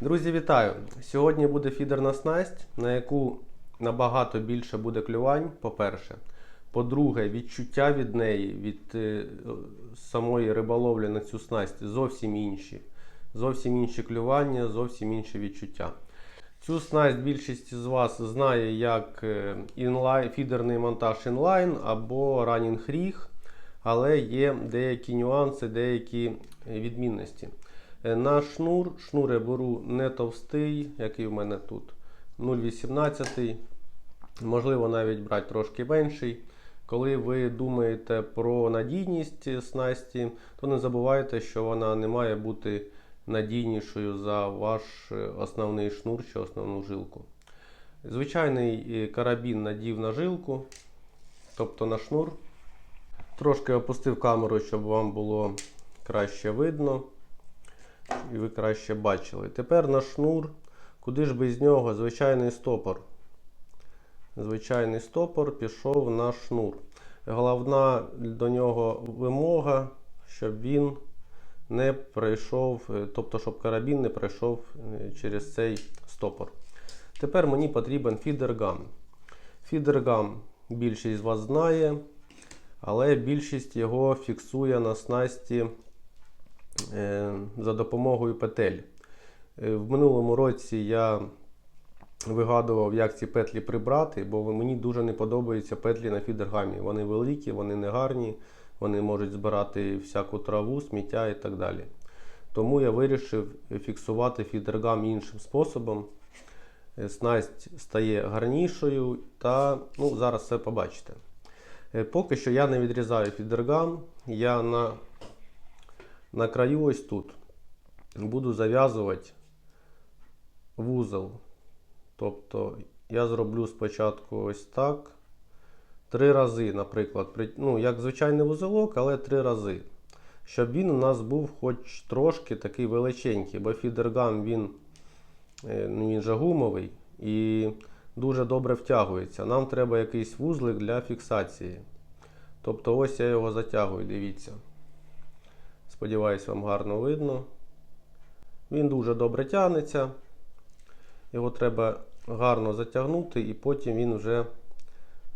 Друзі, вітаю! Сьогодні буде фідерна снасть, на яку набагато більше буде клювань, по-перше. По-друге, відчуття від неї, від е, самої риболовлі на цю снасть зовсім інші. Зовсім інші клювання, зовсім інші відчуття. Цю снасть більшість з вас знає як е, інлайн, фідерний монтаж інлайн або ранінг ріг, але є деякі нюанси, деякі відмінності. Е, На шнур, шнур я беру не товстий, який в мене тут 0,18. Можливо, навіть брати трошки менший. Коли ви думаєте про надійність снасті, то не забувайте, що вона не має бути надійнішою за ваш е, основний шнур чи основну жилку. Звичайний е, карабін надів на жилку, тобто на шнур. Трошки опустив камеру, щоб вам було краще видно і ви краще бачили. Тепер на шнур, куди ж без нього, звичайний стопор. Звичайний стопор пішов на шнур. Головна до нього вимога, щоб він не пройшов, тобто, щоб карабін не пройшов е, через цей стопор. Тепер мені потрібен фідергам. Фідергам більшість з вас знає, але більшість його фіксує на снасті за допомогою петель. Е, В минулому році я вигадував, як ці петлі прибрати, бо мені дуже не подобаються петлі на фідергамі. Вони великі, вони не гарні, вони можуть збирати всяку траву, сміття і так далі. Тому я вирішив фіксувати фідергам іншим способом. Е, Снасть стає гарнішою та ну, зараз все побачите. Е, Поки що я не відрізаю фідергам, я на, на краю ось тут буду зав'язувати вузол. Тобто я зроблю спочатку ось так. Три рази, наприклад, ну, як звичайний вузолок, але три рази. Щоб він у нас був хоч трошки такий величенький, бо фідергам він, е, ну, він же гумовий і дуже добре втягується. Нам треба якийсь вузлик для фіксації. Тобто ось я його затягую, дивіться. Сподіваюсь, вам гарно видно. Він дуже добре тягнеться. Його треба гарно затягнути, і потім він вже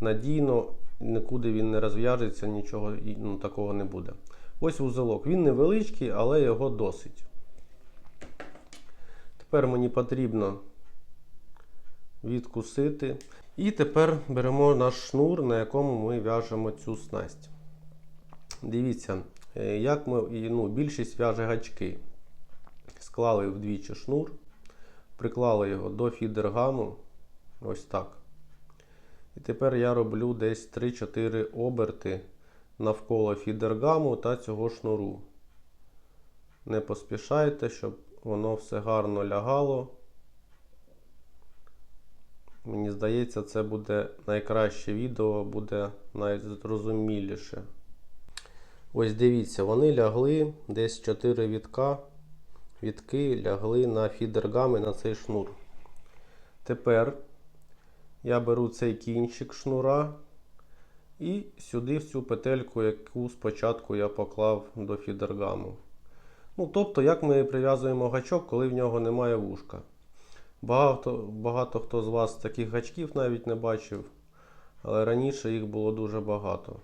надійно, нікуди він не розв'яжеться, нічого ну, такого не буде. Ось вузелок. Він невеличкий, але його досить. Тепер мені потрібно відкусити. І тепер беремо наш шнур, на якому ми в'яжемо цю снасть. Дивіться, як ми, ну, більшість в'яже гачки. Склали вдвічі шнур, приклали його до фідергаму. Ось так. І тепер я роблю десь 3-4 оберти навколо фідергаму та цього шнуру. Не поспішайте, щоб воно все гарно лягало. Мені здається, це буде найкраще відео, буде найзрозуміліше. Ось дивіться, вони лягли десь 4 вітка. Вітки лягли на фідергами на цей шнур. Тепер я беру цей кінчик шнура і сюди в цю петельку, яку спочатку я поклав до фідергаму. Ну, тобто, як ми прив'язуємо гачок, коли в нього немає вушка. Багато, багато хто з вас таких гачків навіть не бачив, але раніше їх було дуже багато.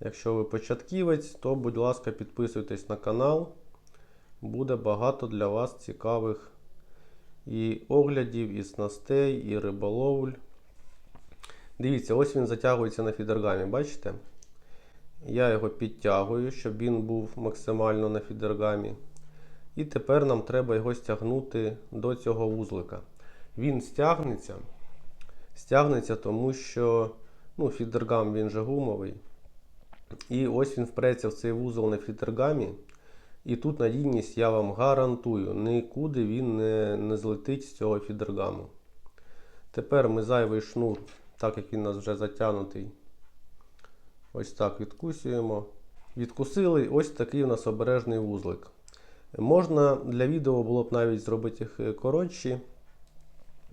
Якщо ви початківець, то будь ласка, підписуйтесь на канал. Буде багато для вас цікавих і оглядів, і снастей, і риболовль. Дивіться, ось він затягується на фідергамі, бачите? Я його підтягую, щоб він був максимально на фідергамі. І тепер нам треба його стягнути до цього вузлика. Він стягнеться. Стягнеться, тому що ну, фідергам він же гумовий. І ось він впреться в цей вузол на фідергамі. І тут надійність я вам гарантую, нікуди він не, не злетить з цього фідергаму. Тепер ми зайвий шнур, так як він у нас вже затягнутий, ось так відкусуємо. Відкусили, ось такий у нас обережний вузлик. Можна для відео було б навіть зробити їх е, коротші,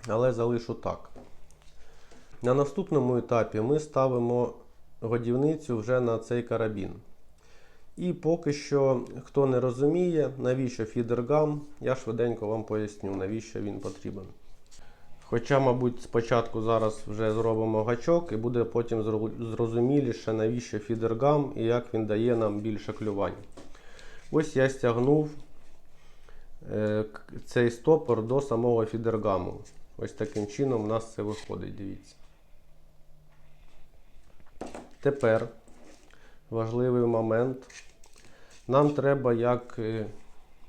але залишу так. На наступному етапі ми ставимо годівницю вже на цей карабін. І поки що, хто не розуміє, навіщо фідергам, я швиденько вам поясню, навіщо він потрібен. Хоча, мабуть, спочатку зараз вже зробимо гачок і буде потім зрозуміліше, навіщо фідергам і як він дає нам більше клювань. Ось я стягнув е, цей стопор до самого фідергаму. Ось таким чином у нас це виходить, дивіться. Тепер важливий момент. Нам треба, як е,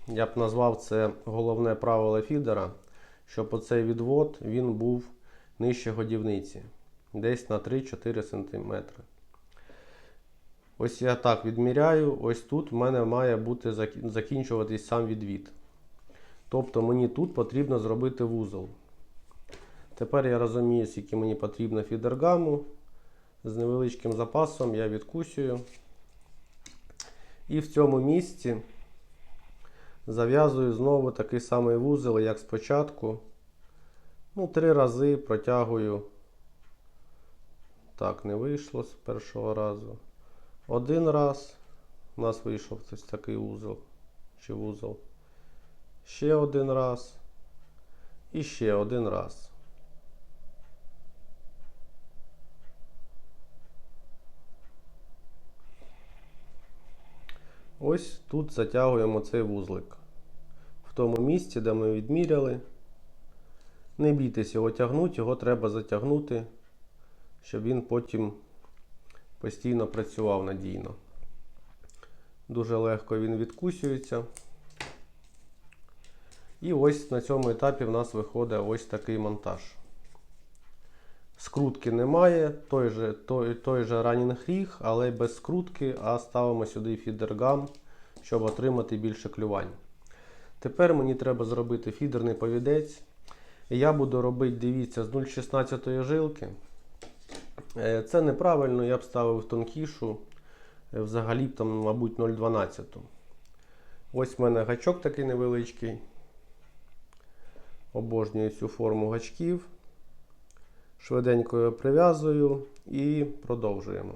я б назвав це головне правило фідера, щоб оцей відвод він був нижче годівниці, десь на 3-4 см. Ось я так відміряю, ось тут в мене має бути закінчуватись сам відвід. Тобто мені тут потрібно зробити вузол. Тепер я розумію, скільки мені потрібно фідергаму. З невеличким запасом я відкусюю. І в цьому місці зав'язую знову такий самий вузол, як спочатку. Ну, три рази протягую. Так, не вийшло з першого разу. Один раз у нас вийшов ось такий вузол чи вузол. Ще один раз. І ще один раз. Ось тут затягуємо цей вузлик. В тому місці, де ми відміряли. Не бійтесь його тягнути, його треба затягнути, щоб він потім постійно працював надійно. Дуже легко він відкусюється. І ось на цьому етапі в нас виходить ось такий монтаж. Скрутки немає, той же, той, той же ранінг ріг, але без скрутки, а ставимо сюди фідергам, щоб отримати більше клювань. Тепер мені треба зробити фідерний повідець. Я буду робити, дивіться, з 0,16 жилки. Е, Це неправильно, я б ставив тонкішу, е, взагалі там, мабуть, 0,12. Ось в мене гачок такий невеличкий. Обожнюю цю форму гачків. Швиденько його прив'язую і продовжуємо.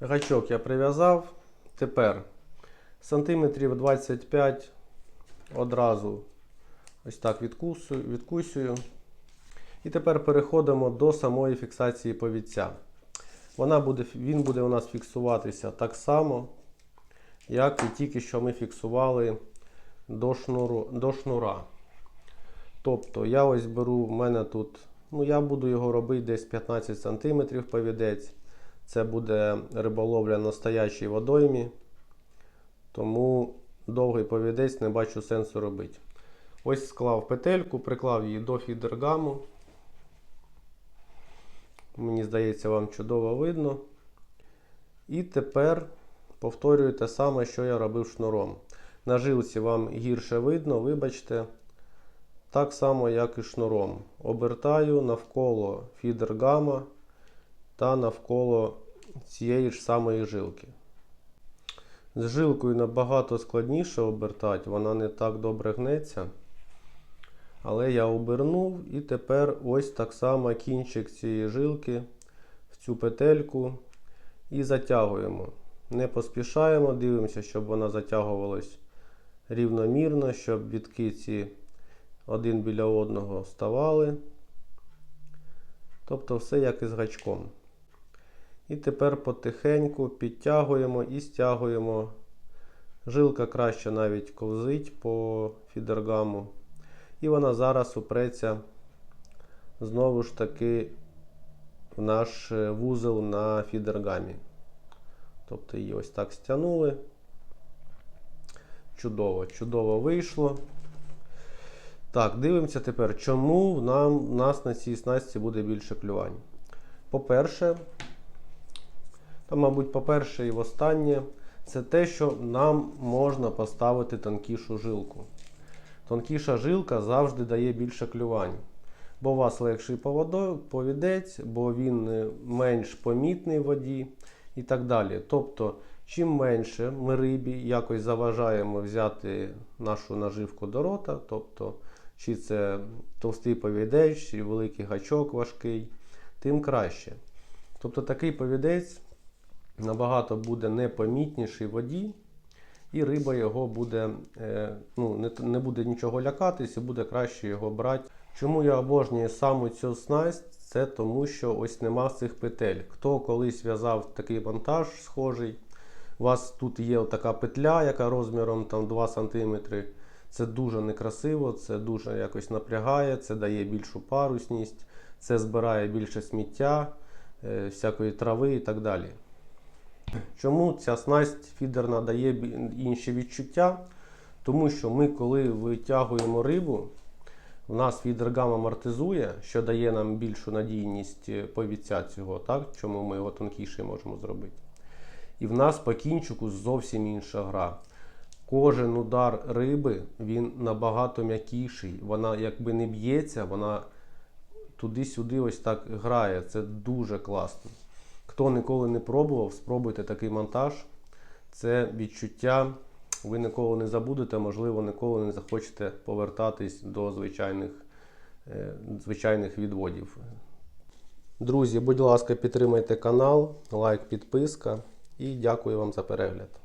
Гачок я прив'язав. Тепер сантиметрів 25 одразу ось так відкусую, відкусюю. І тепер переходимо до самої фіксації повідця. Вона буде, він буде у нас фіксуватися так само, як і тільки що ми фіксували до, шнуру, до шнура. Тобто я ось беру, в мене тут, ну я буду його робити десь 15 см повідець. Це буде риболовля на стоячій водоймі. Тому довгий повідець не бачу сенсу робити. Ось склав петельку, приклав її до фідергаму. Мені здається, вам чудово видно. І тепер повторюю те саме, що я робив шнуром. На жилці вам гірше видно, вибачте. Так само, як і шнуром. Обертаю навколо фідергама та навколо цієї ж самої жилки. З жилкою набагато складніше обертати, вона не так добре гнеться. Але я обернув і тепер ось так само кінчик цієї жилки в цю петельку і затягуємо. Не поспішаємо, дивимося, щоб вона затягувалась рівномірно, щоб відки ці один біля одного ставали. Тобто все як із гачком. І тепер потихеньку підтягуємо і стягуємо. Жилка краще навіть ковзить по фідергаму. І вона зараз упреться знову ж таки в наш е, вузол на фідергамі. Тобто її ось так стягнули. Чудово, чудово вийшло. Так, дивимося тепер, чому нам, нас на цій снасті буде більше клювань. По-перше, та, мабуть, по-перше і востаннє, це те, що нам можна поставити тонкішу жилку. Тонкіша жилка завжди дає більше клювань. Бо у вас легший повідець, бо він е, менш помітний в воді і так далі. Тобто, чим менше ми рибі якось заважаємо взяти нашу наживку до рота, тобто, чи це товстий повідець, чи великий гачок важкий, тим краще. Тобто такий повідець набагато буде непомітніший в воді, і риба його буде, е, ну, не, буде нічого лякатись і буде краще його брати. Чому я обожнюю саме цю снасть? Це тому, що ось нема цих петель. Хто колись в'язав такий монтаж схожий, у вас тут є така петля, яка розміром там 2 см. Це дуже некрасиво, це дуже якось напрягає, це дає більшу парусність, це збирає більше сміття, е, всякої трави і так далі. Чому ця снасть фідерна дає інші відчуття? Тому що ми, коли витягуємо рибу, в нас фідергам амортизує, що дає нам більшу надійність е, повіця цього, так? чому ми його тонкіше можемо зробити. І в нас по кінчику зовсім інша гра. Кожен удар риби він набагато м'якіший. Вона якби не б'ється, вона туди-сюди ось так грає. Це дуже класно. Хто ніколи не пробував, спробуйте такий монтаж. Це відчуття. Ви ніколи не забудете, можливо, ніколи не захочете повертатись до звичайних, е, звичайних відводів. Друзі, будь ласка, підтримайте канал, лайк, підписка і дякую вам за перегляд.